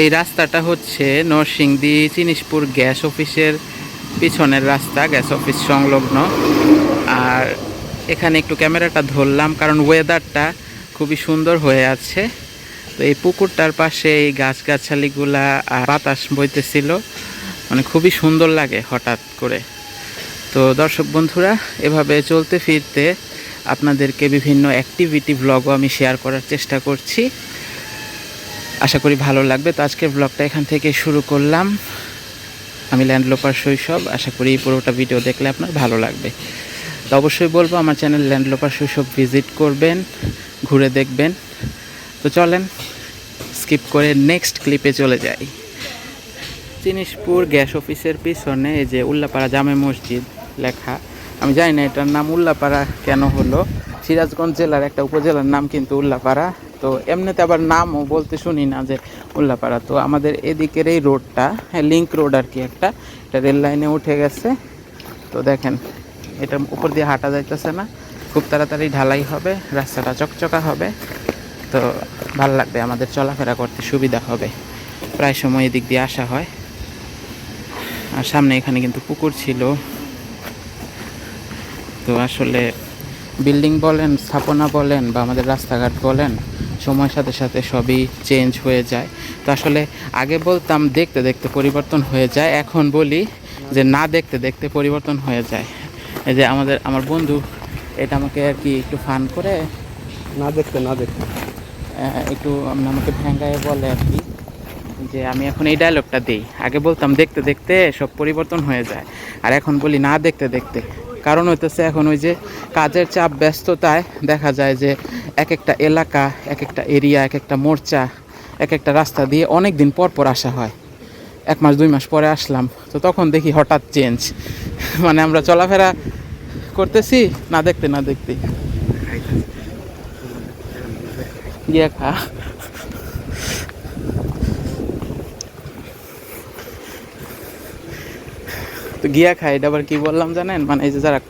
এই রাস্তাটা হচ্ছে নরসিংদী চিনিসপুর গ্যাস অফিসের পিছনের রাস্তা, গ্যাস অফিস সংলগ্ন। আর এখানে একটু ক্যামেরাটা ধরলাম, কারণ ওয়েদারটা খুবই সুন্দর হয়ে আছে। তো এই পুকুরটার পাশে এই গাছগাছালিগুলা আর বাতাস বইতেছিল মানে খুবই সুন্দর লাগে হঠাৎ করে। তো দর্শক বন্ধুরা, এভাবে চলতে ফিরতে আপনাদেরকে বিভিন্ন অ্যাক্টিভিটি ব্লগও আমি শেয়ার করার চেষ্টা করছি। আশা করি ভালো লাগবে। তো আজকের ব্লগটা এখান থেকে শুরু করলাম। আমি ল্যান্ডলোপার শৈশব। আশা করি পুরোটা ভিডিও দেখলে আপনার ভালো লাগবে। তো অবশ্যই বলব, আমার চ্যানেল ল্যান্ডলোপার শৈশব ভিজিট করবেন, ঘুরে দেখবেন। তো চলেন স্কিপ করে নেক্সট ক্লিপে চলে যাই। জিনিসপুর গ্যাস অফিসের পিছনে এই যে উল্লাপাড়া জামে মসজিদ লেখা। আমি জানি না এটার নাম উল্লাপাড়া কেন হলো। সিরাজগঞ্জ জেলার একটা উপজেলার নাম কিন্তু উল্লাপাড়া। তো এমনিতে আবার নামও বলতে শুনি না যে উল্লাপাড়া। তো আমাদের এদিকের এই রোডটা হ্যাঁ লিঙ্ক রোড আর কি একটা, এটা রেল লাইনে উঠে গেছে। তো দেখেন এটার উপর দিয়ে হাঁটা যাইতেছে না। খুব তাড়াতাড়ি ঢালাই হবে, রাস্তাটা চকচকা হবে। তো ভালো লাগবে আমাদের চলাফেরা করতে, সুবিধা হবে। প্রায় সময় এদিক দিয়ে আসা হয়। আর সামনে এখানে কিন্তু পুকুর ছিল। তো আসলে বিল্ডিং বলেন স্থাপনা বলেন বা আমাদের রাস্তাঘাট বলেন সময়ের সাথে সাথে সবই চেঞ্জ হয়ে যায়। তো আসলে আগে বলতাম দেখতে দেখতে পরিবর্তন হয়ে যায় এখন বলি যে না দেখতে দেখতে পরিবর্তন হয়ে যায়। এই যে আমাদের আমার বন্ধু এটা আমাকে আর কি একটু ফান করে? না দেখতে না দেখতে। একটু আমাকে ভেঙ্গায় বলে আর কি যে আমি এখন এই ডায়লগটা দিই। আগে বলতাম দেখতে দেখতে সব পরিবর্তন হয়ে যায় আর এখন বলি না দেখতে দেখতে। কারণ হইতেছে এখন ওই যে কাজের চাপ, ব্যস্ততায় দেখা যায় যে এক একটা এলাকা এক একটা এরিয়া এক একটা মোর্চা এক একটা রাস্তা দিয়ে অনেক দিন পর পর আসা হয়। এক মাস, দুই মাস পরে আসলাম। তো তখন দেখি হঠাৎ চেঞ্জ মানে আমরা চলাফেরা করতেছি, না দেখতে না দেখতে গিয়ে খা। তো গিয়া খাই, এটা আবার কি বললাম জানেন? মানে এই যে যারা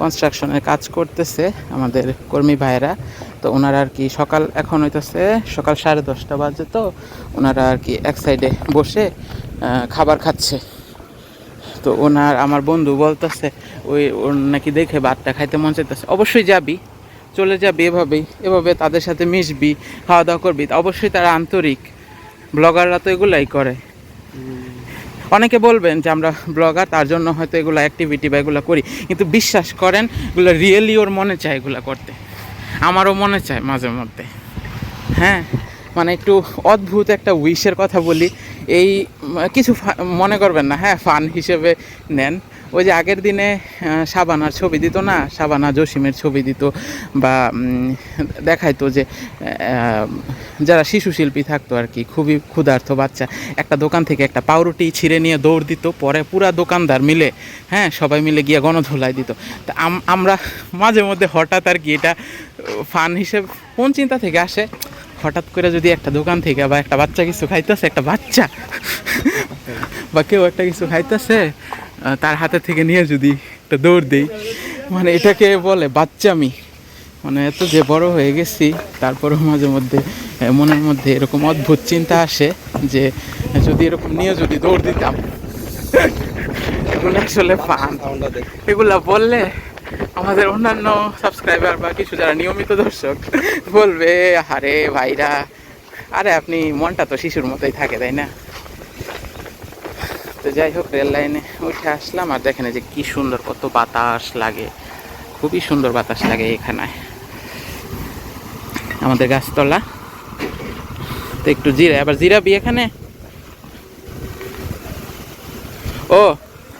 কনস্ট্রাকশনের কাজ করতেছে, আমাদের কর্মী ভাইরা তো ওনারা আর কি সকাল, এখন হইতেছে সকাল সাড়ে দশটা বাজে তো, ওনারা আর কি এক সাইডে বসে খাবার খাচ্ছে। তো ওনার, আমার বন্ধু বলতেছে, ওই ওর নাকি দেখে ভাতটা খাইতে মন চাইতেছে। অবশ্যই যাবি, চলে যাবি এভাবেই, এভাবে তাদের সাথে মিশবি খাওয়া দাওয়া করবি। অবশ্যই তারা আন্তরিক, ব্লগাররা তো এগুলাই করে। অনেকে বলবেন যে আমরা ব্লগার, তার জন্য হয়তো এগুলো অ্যাক্টিভিটি বা এগুলো করি। কিন্তু বিশ্বাস করেন, এগুলো রিয়েলি ওর মনে চায় এগুলো করতে। আমারও মনে চায় মাঝে মধ্যে। হ্যাঁ মানে একটু অদ্ভুত একটা উইশের কথা বলি। এই, কিছু মনে করবেন না হ্যাঁ ফান হিসেবে নেন। ওই যে আগের দিনে আহ, শাবানার ছবি দিত না? শাবানা জসিমের ছবি দিত বা দেখাইতো যে যারা শিশু শিল্পী থাকতো আর কি খুবই ক্ষুধার্ত বাচ্চা। একটা দোকান থেকে একটা পাউরুটি ছিঁড়ে নিয়ে দৌড় দিত পরে পুরা দোকানদার মিলে হ্যাঁ সবাই মিলে গিয়ে গণধোলাই দিত। তা আম- আমরা মাঝে মধ্যে হঠাৎ আর কি এটা ফান হিসেবে কোন চিন্তা থেকে আসে? হঠাৎ করে যদি একটা দোকান থেকে বা একটা বাচ্চা কিছু খাইতেছে একটা বাচ্চা বা কেউ একটা কিছু খাইতেছে তার হাতে থেকে নিয়ে যদি একটা দৌড় দিই মানে এটাকে বলে বাচ্চামি। মানে এত যে বড় হয়ে গেছি তারপরেও মাঝে মধ্যে মনের মধ্যে এরকম অদ্ভুত চিন্তা আসে যে যদি এরকম নিয়ে যদি দৌড় দিতাম এগুলো আসলে দেখতে এগুলা বললে আমাদের অন্যান্য সাবস্ক্রাইবার বা কিছু যারা নিয়মিত দর্শক বলবে, আরে ভাইরা, আরে আপনি মনটা তো শিশুর মতোই থাকে, তাই না? তো যাই হোক, রেল লাইনে উঠে আসলাম আর দেখেন যে কি সুন্দর কত বাতাস লাগে, খুবই সুন্দর বাতাস লাগে এখানে। আমাদের গাছতলা। তো একটু জিরা আবার জিরাবি এখানে? ও,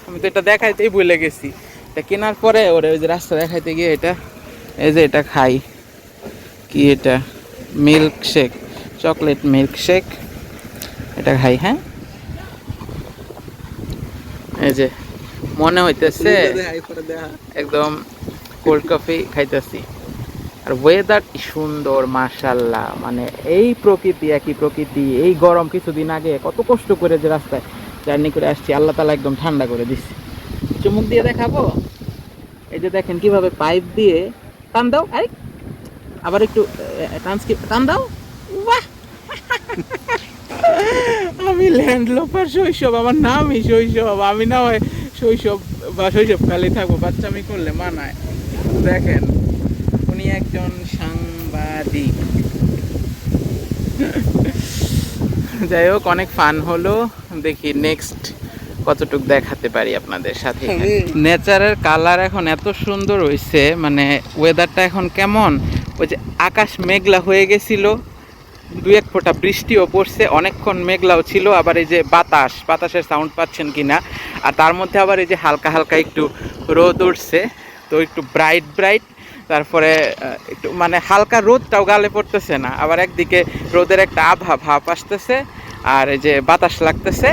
আমি তো এটা দেখাইতেই ভুলে গেছি। এটা কেনার পরে ওরে ওই যে রাস্তা দেখাইতে গিয়ে এটা, এই যে এটা খাই। কি এটা? Milk shake chocolate milk shake এটা খাই হ্যাঁ? এই যে, মনে হইতেছে একদম কোল্ড কফি খাইতেছি। আর ওয়েদার সুন্দর মাশাল্লাহ মানে এই প্রকৃতি, একই প্রকৃতি, এই গরম কিছুদিন আগে কত কষ্ট করে যে রাস্তায় জার্নি করে আসছি, আল্লাহ তালা একদম ঠান্ডা করে দিচ্ছে চুমুক দিয়ে দেখাবো। এই যে দেখেন কীভাবে পাইপ দিয়ে টান দাও। আরে, আবার একটু ট্রান্সক্রিপ্ট টান দাও। বাহ আমি ল্যান্ডলোপার শৈশব, আমার নামই শৈশব। আমি না হয় শৈশব বা শৈশব শৈশবকালে থাকব বাচ্চামি করলে মানায়। দেখেন, উনি একজন সাংবাদিক। যাই হোক, অনেক ফান হলো। দেখি নেক্সট কতটুক দেখাতে পারি আপনাদের সাথে? নেচারের কালার এখন এত সুন্দর হয়েছে মানে ওয়েদারটা এখন কেমন? ওই যে আকাশ মেঘলা হয়ে গেছিল দু এক ফোঁটা বৃষ্টিও পড়ছে অনেকক্ষণ মেঘলাও ছিল আবার এই যে বাতাস বাতাসের সাউন্ড পাচ্ছেন কিনা? আর তার মধ্যে আবার এই যে হালকা হালকা একটু রোদ উঠছে তো একটু ব্রাইট ব্রাইট তারপরে একটু মানে হালকা রোদটাও গালে পড়তেছে না আবার একদিকে রোদের একটা আভা ভাব আসতেছে আর এই যে বাতাস লাগতেছে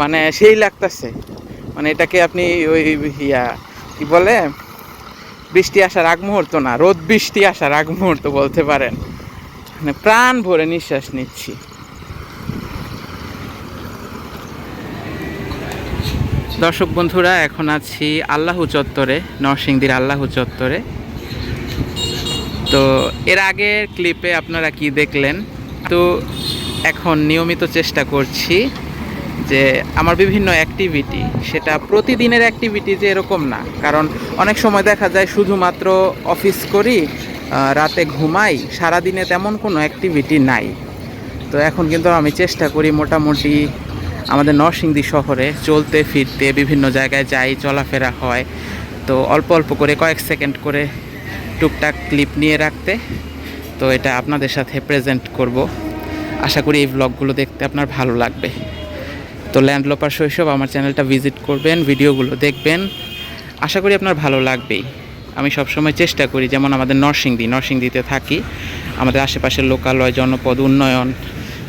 মানে সেই লাগতেছে। মানে এটাকে আপনি ওই ইয়া, কি বলে? বৃষ্টি আসার আগ মুহূর্ত না, রোদ বৃষ্টি আসার আগ মুহূর্ত বলতে পারেন। মানে প্রাণ ভরে নিঃশ্বাস নিচ্ছি। দর্শক বন্ধুরা, এখন আছি আল্লাহু চত্বরে, নরসিংদীর আল্লাহু চত্বরে। তো এর আগের ক্লিপে আপনারা কি দেখলেন? তো এখন নিয়মিত চেষ্টা করছি যে আমার বিভিন্ন অ্যাক্টিভিটি সেটা প্রতিদিনের অ্যাক্টিভিটি যে এরকম না। কারণ অনেক সময় দেখা যায় শুধুমাত্র অফিস করি রাতে ঘুমাই, সারাদিনে তেমন কোনো অ্যাক্টিভিটি নাই। তো এখন কিন্তু আমি চেষ্টা করি মোটামুটি আমাদের নরসিংদী শহরে চলতে, ফিরতে, বিভিন্ন জায়গায় যাই, চলাফেরা হয়। তো অল্প অল্প করে কয়েক সেকেন্ড করে টুকটাক ক্লিপ নিয়ে রাখতে, তো এটা আপনাদের সাথে প্রেজেন্ট করব। আশা করি এই ব্লগগুলো দেখতে আপনার ভালো লাগবে। তো ল্যান্ডলোপার শৈশব আমার চ্যানেলটা ভিজিট করবেন, ভিডিওগুলো দেখবেন। আশা করি আপনার ভালো লাগবেই। আমি সবসময় চেষ্টা করি, যেমন আমাদের নরসিংদী, নরসিংদীতে থাকি। আমাদের আশেপাশের লোকালয়, জনপদ, উন্নয়ন,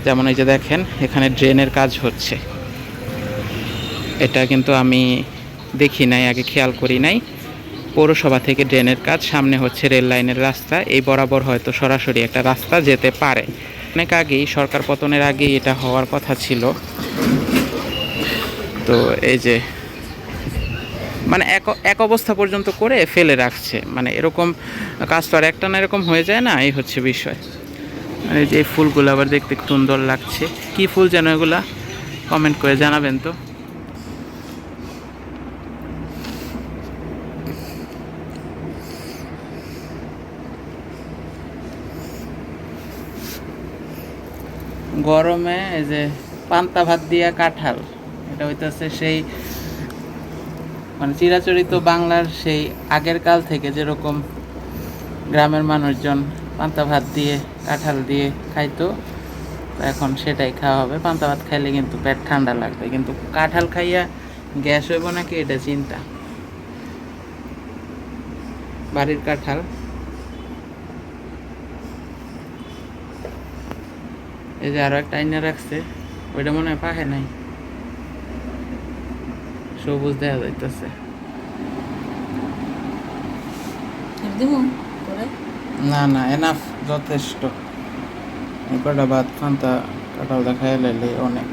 যেমন এই যে দেখেন, এখানে ড্রেনের কাজ হচ্ছে। এটা কিন্তু আমি দেখি নাই, আগে খেয়াল করি নাই। পৌরসভা থেকে ড্রেনের কাজ, সামনে হচ্ছে রেল লাইনের রাস্তা। এই বরাবর হয়তো সরাসরি একটা রাস্তা যেতে পারে। অনেক আগেই, সরকার পতনের আগেই এটা হওয়ার কথা ছিল। তো এই যে মানে এক এক অবস্থা পর্যন্ত করে ফেলে রাখছে। মানে এরকম কাজ তো আর একটা না এরকম হয়ে যায় না, এই হচ্ছে বিষয়। মানে যে ফুলগুলো আবার দেখতে সুন্দর লাগছে। কি ফুল যেন এগুলা? কমেন্ট করে জানাবেন তো। গরমে এই যে পান্তা ভাত দিয়া কাঁঠাল। এটা হইতেছে সেই মানে চিরাচরিত বাংলার সেই আগের কাল থেকে যেরকম গ্রামের মানুষজন পান্তা ভাত দিয়ে, কাঁঠাল দিয়ে খাইতো এখন সেটাই খাওয়া হবে। পান্তা ভাত খাইলে কিন্তু পেট ঠান্ডা লাগবে। কিন্তু কাঁঠাল খাইয়া গ্যাস হইব নাকি এটা চিন্তা। বাড়ির কাঁঠাল। এই যে আরও একটা আইনা রাখছে, ওইটা মনে হয় পাহে নাই। সবুজ দেখা যাইতেছে। না না এনাফ যথেষ্ট। এই কটা ভাত ফান্তা কাটাও দেখা এলে অনেক।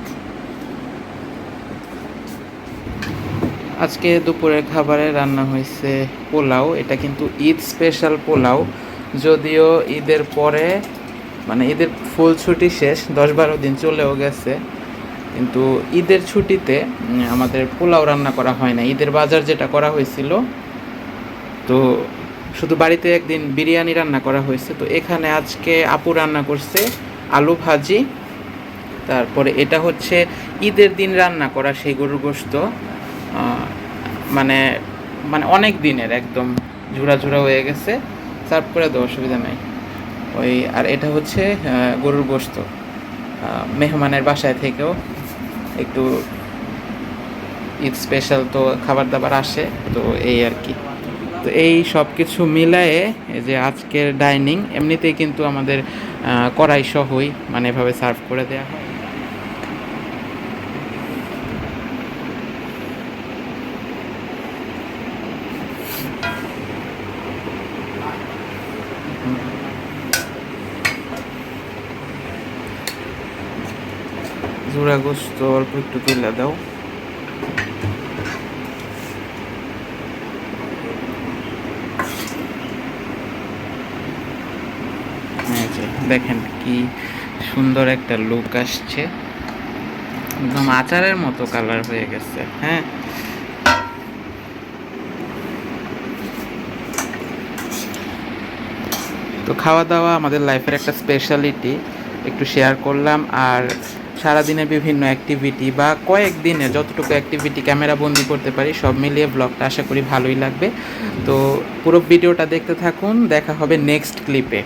আজকে দুপুরের খাবারে রান্না হয়েছে পোলাও এটা কিন্তু ঈদ স্পেশাল পোলাও। যদিও ঈদের পরে মানে ঈদের ফুল ছুটি শেষ দশ বারো দিন চলেও গেছে। কিন্তু ঈদের ছুটিতে আমাদের পোলাও রান্না করা হয় না। ঈদের বাজার যেটা করা হয়েছিল, তো শুধু বাড়িতে একদিন বিরিয়ানি রান্না করা হয়েছে। তো এখানে আজকে আপু রান্না করছে আলু ভাজি, তারপরে এটা হচ্ছে ঈদের দিন রান্না করা সেই গরুর গোস্ত মানে মানে অনেক দিনের একদম ঝুরা ঝুরা হয়ে গেছে সার্ভ করে অসুবিধা নাই। ওই, আর এটা হচ্ছে গরুর গোস্ত মেহমানের বাসায় থেকেও একটু ঈদ স্পেশাল তো খাবার দাবার আসে তো এই আর কি। তো এই সব কিছু মিলায়ে এই যে আজকের ডাইনিং এমনিতেই কিন্তু আমাদের আহ, কড়াই সহই মানে এভাবে সার্ভ করে দেওয়া হয়। জোড়া গোস্ত অল্প একটু তুলে দাও। দেখেন কি সুন্দর একটা লুক আসছে। একদম আচারের মতো কালার হয়ে গেছে হ্যাঁ। তো খাওয়া দাওয়া আমাদের লাইফের একটা স্পেশালিটি একটু শেয়ার করলাম আর সারাদিনের বিভিন্ন অ্যাক্টিভিটি বা কয়েকদিনে যতটুকু অ্যাক্টিভিটি ক্যামেরা বন্দি করতে পারি, সব মিলিয়ে ব্লগটা আশা করি ভালোই লাগবে। তো পুরো ভিডিওটা দেখতে থাকুন, দেখা হবে নেক্সট ক্লিপে